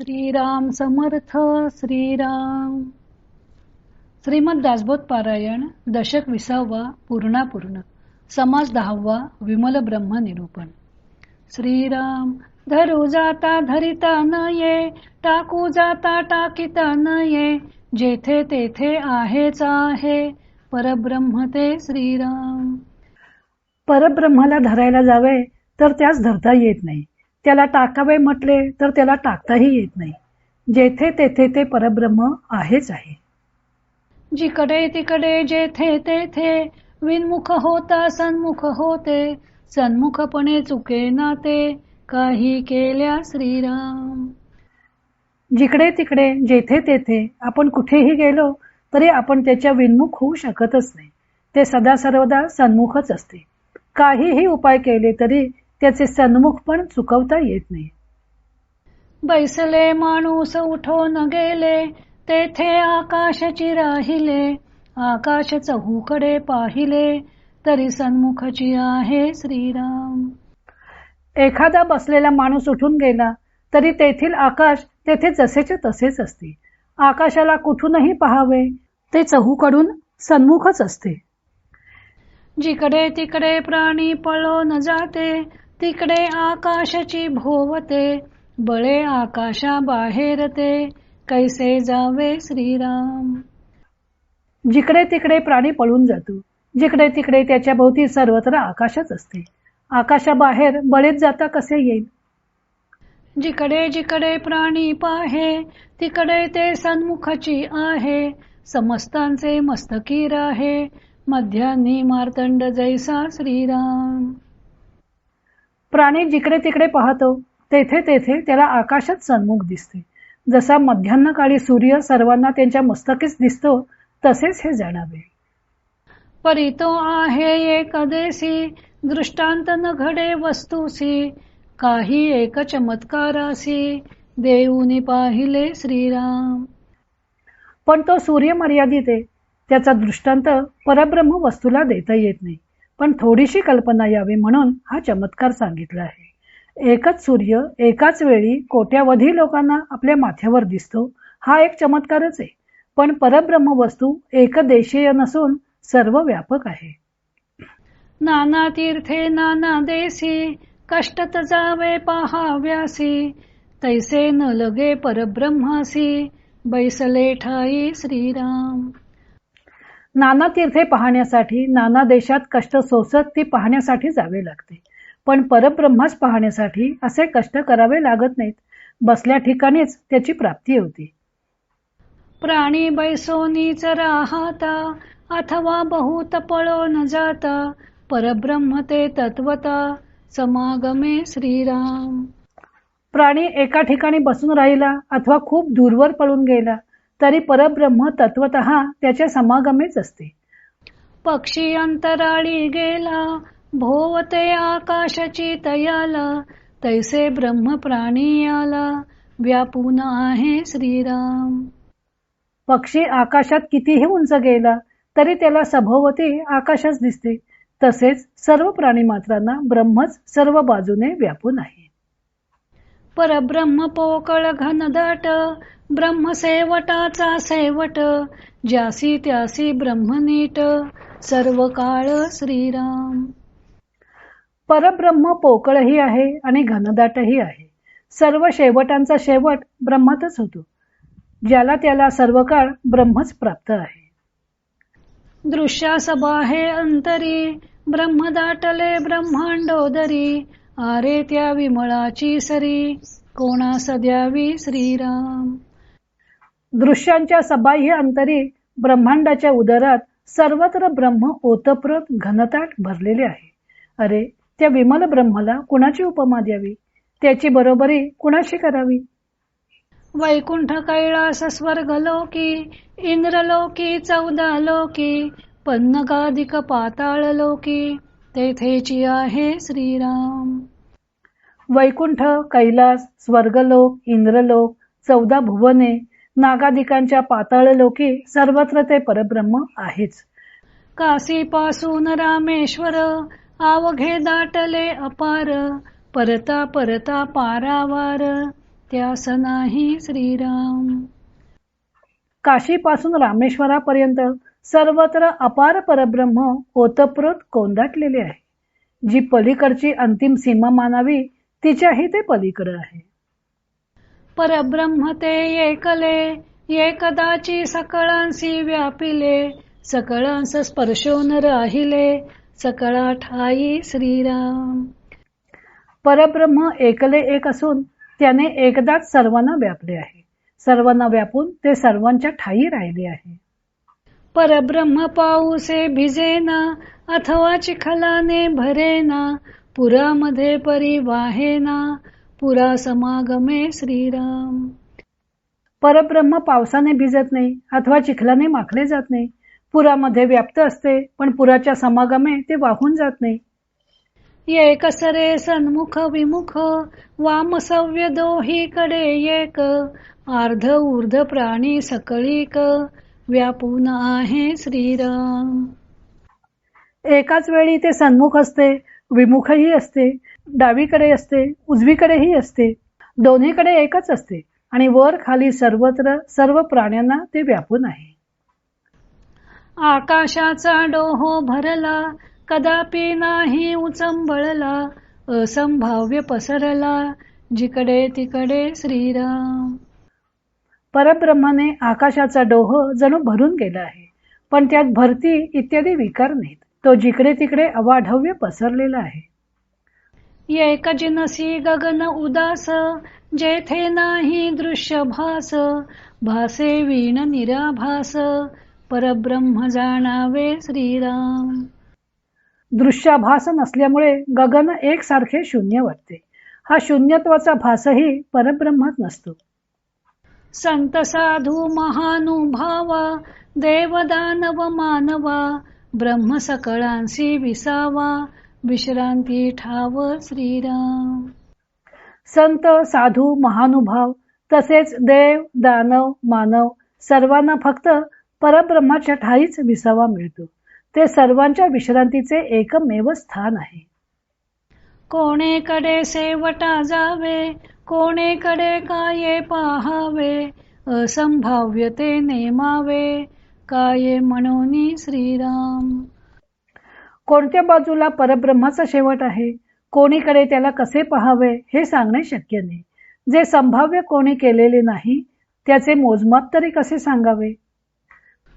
श्रीराम समर्थ श्रीराम. श्रीमद दासबोध पारायण दशक विसावा पूर्णापूर्ण. समाज दहावा विमल ब्रह्म निरूपण. श्रीराम धरू जाता धरिता न ये टाकू जाता टाकिता न ये जेथे तेथे आहेच आहे परब्रह्म ते श्रीराम. परब्रह्माला धरायला जावे तर त्यास धरता येत नाही. त्याला टाकावे म्हटले तर त्याला टाकताही येत नाही. जेथे तेथे ते परब्रह्म आहेच आहे. जिकडे तिकडे जेथे तेथे विनमुख होता सन्मुख होते सन्मुखपणे चुके नाते काही केल्या श्रीराम. जिकडे तिकडे जेथे तेथे आपण कुठेही गेलो तरी आपण त्याच्या विनमुख होऊ शकतच नाही. ते सदा सर्वदा सन्मुखच असते. काहीही उपाय केले तरी त्याचे सन्मुख पण चुकवता येत नाही. बैसले माणूस उठून गेले तेथे आकाशाची राहिले आकाश चहूकडे पाहिले तरी सन्मुखची आहे श्रीराम. एखादा बसलेला माणूस उठून गेला तरी तेथील आकाश तेथे जसेचे तसेच असते. आकाशाला कुठूनही पहावे ते चहूकडून सन्मुखच असते. जिकडे तिकडे प्राणी पळून जाते तिकडे आकाशाची भोवते बळे आकाशा बाहेर ते कैसे जावे श्रीराम? जिकडे तिकडे प्राणी पळून जातो जिकडे तिकडे त्याच्या भोवती सर्वत्र आकाशच असते. आकाशाबाहेर बळीत जाता कसे येईल? जिकडे जिकडे प्राणी पाहे तिकडे ते सन्मुखची आहे. समस्तांचे मस्तकी राहे मध्यान्ही मार्तंड जैसा श्रीराम. प्राणी जिकडे तिकडे पाहतो तेथे तेथे त्याला आकाशात सन्मुख दिसते. जसा मध्यान्ह काळी सूर्य सर्वांना त्यांच्या मस्तकीच दिसतो तसेच हे जाणावे. परितो आहे एकदेशी दृष्टांत न घडे वस्तूसी काही एक चमत्कारासी देऊनी पाहिले श्रीराम. पण तो सूर्य मर्यादित आहे. त्याचा दृष्टांत परब्रह्म वस्तूला देता येत नाही. पण थोडीशी कल्पना यावी म्हणून हा चमत्कार सांगितला आहे. एकच सूर्य एकाच वेळी कोट्यावधी लोकांना आपल्या माथ्यावर दिसतो हा एक चमत्कारच आहे. पण परब्रह्म वस्तू एकदेशीय नसून सर्व व्यापक आहे. नाना तीर्थे नाना देसी कष्टत जावे पहाव्यासी तैसे न लगे परब्रह्मासी बैसले ठाई श्रीराम. नाना तीर्थे पाहण्यासाठी नाना देशात कष्ट सोसत ती पाहण्यासाठी जावे लागते. पण परब्रह्मास पाहण्यासाठी असे कष्ट करावे लागत नाहीत. बसल्या ठिकाणीच त्याची प्राप्ती होती. प्राणी बैसोनीच राहता अथवा बहुत पळो न जाता परब्रह्म ते तत्वता समागमे श्रीराम. प्राणी एका ठिकाणी बसून राहिला अथवा खूप दूरवर पळून गेला तरी परब्रह्म तत्वत त्याच्या समागमेच असते. पक्षी अंतराळी गेला भोवते आकाशाची तयाला तैसे ब्रह्म प्राणी आला व्यापून आहे श्रीराम. पक्षी आकाशात कितीही उंच गेला तरी त्याला सभोवती आकाशच दिसते. तसेच सर्व प्राणी मात्रांना ब्रह्मच सर्व बाजूने व्यापून आहे. परब्रह्म पोकळ घनदाट ब्रह्म सेवटाचा सेवट ज्यासी त्यासी ब्रह्मनीट सर्व काळ श्रीराम. परब्रह्म पोकळही आहे आणि घनदाटही आहे. सर्व शेवटांचा शेवट ब्रह्मातच होतो. ज्याला त्याला सर्व काळ ब्रह्मच प्राप्त आहे. दृश्यास बाहे अंतरी ब्रह्म दाटले ब्रह्मांडोदरी. आरे त्या विमळाची सरी कोणास द्यावी श्रीराम? दृश्यांच्या सबाह्य अंतरी ब्रह्मांडाच्या उदरात सर्वत्र ब्रह्म ओतप्रोत घनताट भरलेले आहे. अरे त्या विमल ब्रह्माला कुणाची उपमा द्यावी? त्याची बरोबरी कुणाशी करावी? वैकुंठ कैलास स्वर्ग लोकी इंद्रलोकी चौदा लोकी पन्नगाधिक पाताळ लोकी तेथेची आहे श्रीराम. वैकुंठ कैलास स्वर्गलोक इंद्रलोक चौदा भुवने नागादिकांच्या पाताळ लोकी सर्वत्र ते परब्रह्म आहेच. काशी पासून रामेश्वर आवघे दाटले अपार परता परता पारावार त्यास नाही श्रीराम. काशीपासून रामेश्वरापर्यंत सर्वत्र अपार परब्रह्म ओतप्रोत कोंदाटलेले आहे. जी पलीकडची अंतिम सीमा मानावी तिच्याही ते पलीकडे आहे. परब्रह्म ते एकले एकदाची सकळांसी व्यापिले सकळांस स्पर्शोन राहिले सकळा ठाई श्रीराम. परब्रह्म एकले एक असून त्याने एकदाच सर्वांना व्यापले आहे. सर्वांना व्यापून ते सर्वांच्या ठाई राहिले आहे. परब्रह्म पाऊसे भिजेना अथवा चिखलाने भरेना पुरामध्ये परी वाहेना पुरा समागमे श्रीराम. परब्रह्म पावसाने भिजत नाही अथवा चिखलाने माखले जात नाही. पुरामध्ये व्याप्त असते पण पुराच्या समागमे ते वाहून जात नाही. एक सरे सन्मुख विमुख वाम सव्य दोहीकडे एक. अर्ध ऊर्ध प्राणी सकळीक व्यापून आहे श्रीराम. एकाच वेळी ते सन्मुख असते विमुखही असते. डावीकडे असते उजवीकडेही असते दोन्हीकडे एकच असते आणि वर खाली सर्वत्र सर्व प्राण्यांना ते व्यापून आहे. आकाशाचा डोहो भरला कदापि नाही उचंबळला असंभाव्य पसरला जिकडे तिकडे श्रीराम. परब्रह्माने आकाशाचा डोह जणू भरून गेला आहे पण त्यात भरती इत्यादी विकार नाहीत. तो जिकडे तिकडे अवाढव्य पसरलेला आहे. जिनसी गगन उदास जेथे नाही दृश्य भास भासे वीण निराभास परब्रह्म जाणावे श्रीराम. दृश्याभास नसल्यामुळे गगन एकसारखे शून्य वाटते. हा शून्यत्वाचा भासही परब्रह्मात नसतो. संत साधू महानुभावा देवदानव मानवा ब्रह्म सकळांसी विसावा विश्रांती ठाव श्रीराम. संत साधू महानुभाव तसेच देव दानव मानव सर्वांना फक्त परब्रह्माच्या ठाईच विसावा मिळतो. ते सर्वांच्या विश्रांतीचे एकमेव स्थान आहे. कोणेकडे सेवटा जावे कोणेकडे काये पाहावे असंभाव्यते नेमावे काये म्हणून श्रीराम. कोणत्या बाजूला परब्रह्माचा शेवट आहे? कोणीकडे त्याला कसे पहावे? हे सांगणे शक्य नाही. जे संभाव्य कोणी केलेले नाही त्याचे मोजमाप तरी कसे सांगावे?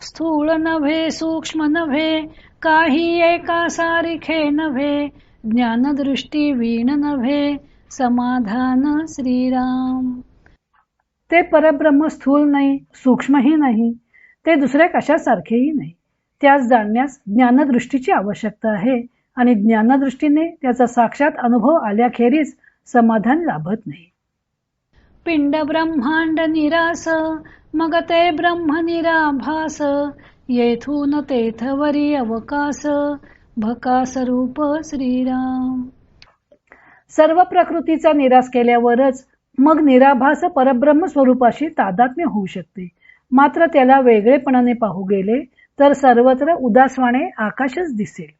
स्थूळ नव्हे सूक्ष्म नव्हे काही एका सारिखे नव्हे ज्ञानदृष्टी वीण नव्हे समाधान श्रीराम. ते परब्रह्म स्थूल नाही सूक्ष्मही नाही ते दुसऱ्या कशासारखेही नाही. त्यास जाणण्यास ज्ञानदृष्टीची आवश्यकता आहे. आणि ज्ञानदृष्टीने त्याचा साक्षात अनुभव आल्याखेरीज समाधान लाभत नाही. पिंड ब्रह्मांड निरास मग ते ब्रह्म निराभास येथून तेथवरी अवकाश भकास रूप श्रीराम. सर्व प्रकृतीचा निराश केल्यावरच मग निराभास परब्रह्म स्वरूपाशी तादात्म्य होऊ शकते. मात्र त्याला वेगळेपणाने पाहू गेले तर सर्वत्र उदासवाणे आकाशच दिसेल.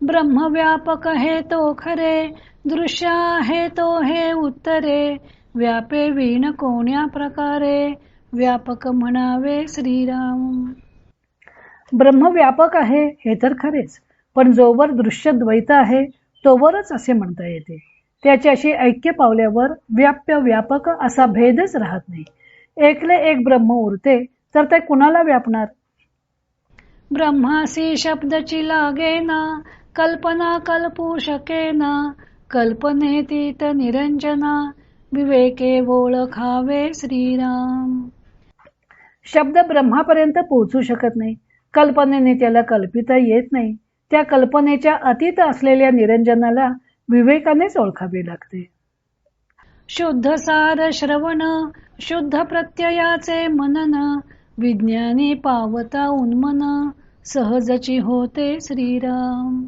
ब्रह्मव्यापक हे तो खरे दृश्य आहे तो हे उत्तरे व्यापे वीण कोण्या प्रकारे व्यापक म्हणावे श्रीराम. ब्रह्मव्यापक आहे हे तर खरेच पण जोवर दृश्य द्वैत आहे तोवरच असे म्हणता येते. त्याच्याशी ऐक्य पावल्यावर व्याप्य व्यापक असा भेदच राहत नाही. एकले एक ब्रह्म उरते तर ते कुणाला व्यापणार? ब्रह्मासी शब्दची लागेना कल्पना कल्पू शकेना कल्पनेतीत निरंजना विवेके ओळखावे श्रीराम. शब्द ब्रह्मापर्यंत पोहोचू शकत नाही. कल्पनेने त्याला कल्पिता येत नाही. त्या कल्पनेच्या अतीत असलेल्या निरंजनाला विवेकानेच ओळखावे लागते. शुद्ध सार श्रवण शुद्ध प्रत्ययाचे मनन विज्ञानी पावता उन्मन सहजची होते श्रीराम.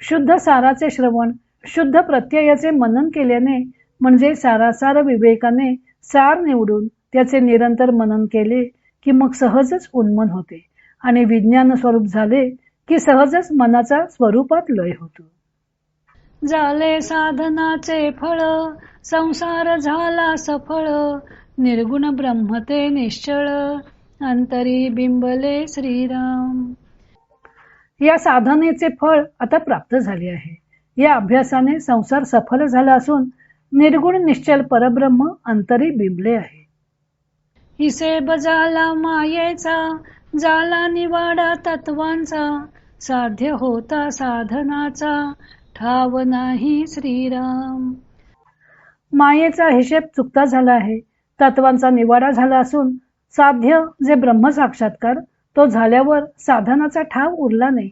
शुद्ध साराचे श्रवण शुद्ध प्रत्ययाचे मनन केल्याने म्हणजे सारासार विवेकाने सार निवडून त्याचे निरंतर मनन केले की मग सहजच उन्मन होते आणि विज्ञान स्वरूप झाले की सहजच मनाचा स्वरूपात लय होतो. झाले साधनाचे फळ संसार झाला सफळ निर्गुण ब्रह्मते निश्चळ. अंतरी बिंबले श्रीराम. या साधनेचे फळ आता प्राप्त झाले आहे. या अभ्यासाने संसार सफल झाला असून निर्गुण निश्चल परब्रह्म अंतरी बिंबले आहे. हिसेब झाला मायेचा झाला निवाडा तत्वांचा साध्य होता साधनाचा ठाव नाही श्रीराम. मायेचा हिशेब चुकता झाला आहे. तत्वांचा निवाडा झाला असून साध्य जे ब्रह्म साक्षात्कार तो झाल्यावर साधनाचा ठाव उरला नाही.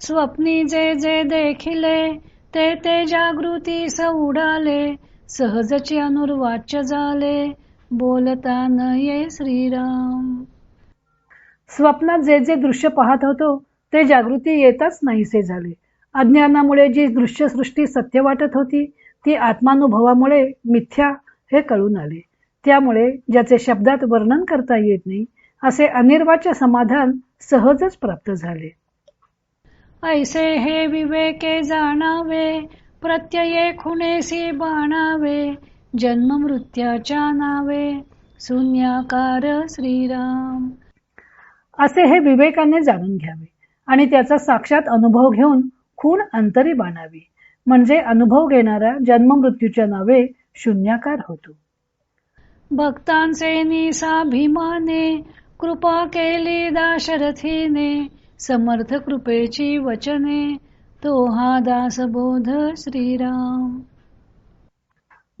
स्वप्नी जे जे देखिले ते ते जागृतीस उडाले सहजची अनुर्वाच्य झाले बोलता न ये श्रीराम. स्वप्नात जे जे दृश्य पाहत होतो ते जागृती येताच नाहीसे झाले. अज्ञानामुळे जी दृश्य सृष्टी सत्य वाटत होती ती आत्मानुभवामुळे मिथ्या हे कळून आले. त्यामुळे ज्याचे शब्दात वर्णन करता येत नाही असे अनिर्वाच्य समाधान सहजच प्राप्त झाले. ऐसे हे विवेके जाणावे प्रत्यये खुणेसी बाणावे जन्म मृत्याच्या नावे शून्याकार श्रीराम. असे हे विवेकाने जाणून घ्यावे आणि त्याचा साक्षात अनुभव घेऊन खूण अंतरी बाणावी म्हणजे अनुभव घेणारा जन्म मृत्यूच्या नावे शून्याकार होतो. भक्तांचे निसाभिमाने कृपा केली दाशरथीने समर्थ कृपेची वचने. तो हा दासबोध श्रीराम.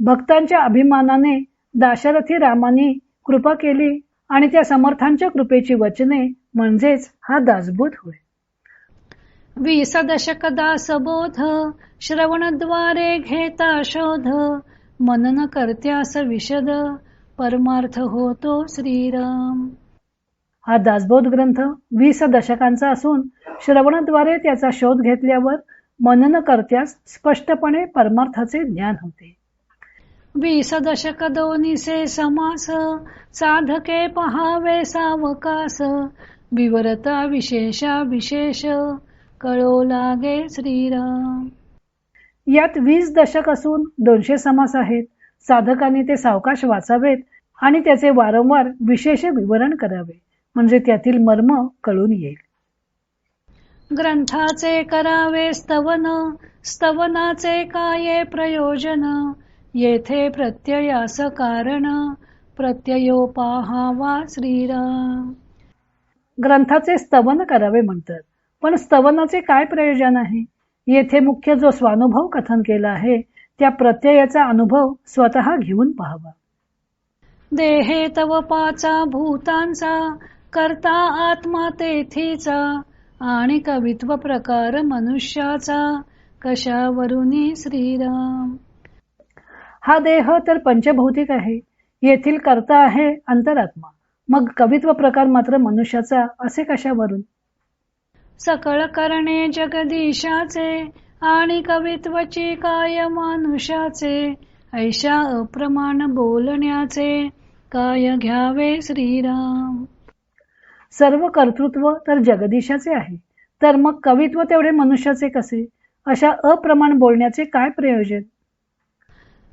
भक्तांच्या अभिमानाने दाशरथी रामाने कृपा केली आणि त्या समर्थांच्या कृपेची वचने म्हणजेच हा दासबोध होय. वीस दशक दासबोध श्रवणद्वारे घेता शोध मनन करत्यास विशद परमार्थ होतो श्रीराम. हा दासबोध ग्रंथ वीस दशकांचा असून श्रवणाद्वारे त्याचा शोध घेतल्यावर मनन करत्यास स्पष्टपणे परमार्थाचे ज्ञान होते. वीस दशक दोन्हीचे समास साधके पहावे सावकास विवरता विशेषा विशेष कळो लागे श्रीराम. यात वीस दशक असून दोनशे समास आहेत. साधकांनी ते सावकाश वाचावेत आणि त्याचे वारंवार विशेष विवरण करावे. म्हणजे त्यातील मर्म कळून येईल. ग्रंथाचे करावे स्तवन स्तवनाचे काये प्रयोजन? येथे प्रत्ययास कारण प्रत्ययो पाहावा श्रीराम. ग्रंथाचे स्तवन करावे म्हणतात. पण स्तवनाचे काय प्रयोजन आहे? येथे मुख्य जो स्वानुभव कथन केला आहे त्या प्रत्ययाचा अनुभव स्वतः घेऊन पाहावा. देहे तव पाचा भूतांचा करता आत्मा तेथीचा आणि कवित्व प्रकार मनुष्याचा कशावरुनी श्रीराम. हा देह तर पंचभौतिक आहे. येथील कर्ता आहे अंतरात्मा. मग कवित्व प्रकार मात्र मनुष्याचा असे कशावरून? सकळ करणे जगदीशाचे आणि कवित्वची काय मानुषाचे? ऐशा अप्रमाण बोलण्याचे. काय घ्यावे श्रीराम? सर्व कर्तृत्व तर जगदीशाचे आहे. तर मग कवित्व तेवढे मनुष्याचे कसे? अशा अप्रमाण बोलण्याचे काय प्रयोजन?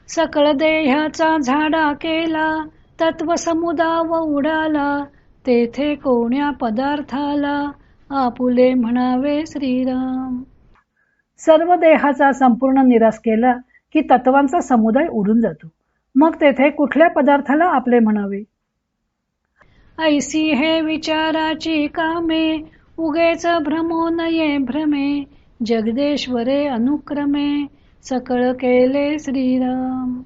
सकळ देहाचा झाडा केला तत्व समुदाव उडाला तेथे कोण्या पदार्थाला? आपुले म्हणावे श्रीराम. सर्व देहाचा संपूर्ण निराश केला की तत्वांचा समुदाय उडून जातो. मग तेथे कुठल्या पदार्थाला आपले म्हणावे? ऐसी हे विचाराची कामे उगेच भ्रमो नये भ्रमे जगदेश्वरे अनुक्रमे सकळ केले श्रीराम.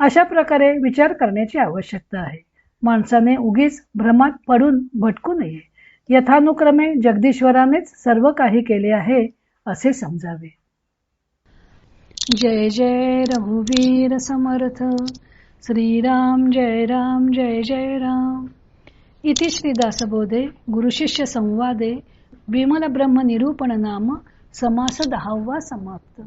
अशा प्रकारे विचार करण्याची आवश्यकता आहे. माणसाने उगीच भ्रमात पडून भटकू नये. यथानुक्रमे जगदीश्वरानेच सर्व काही केले आहे. असे समजावे. जय जय रघुवीर समर्थ. श्रीराम जय राम जय जय राम. इति श्रीदासबोधे गुरुशिष्य संवादे विमल ब्रह्म निरूपण नाम समास दहावा समाप्त.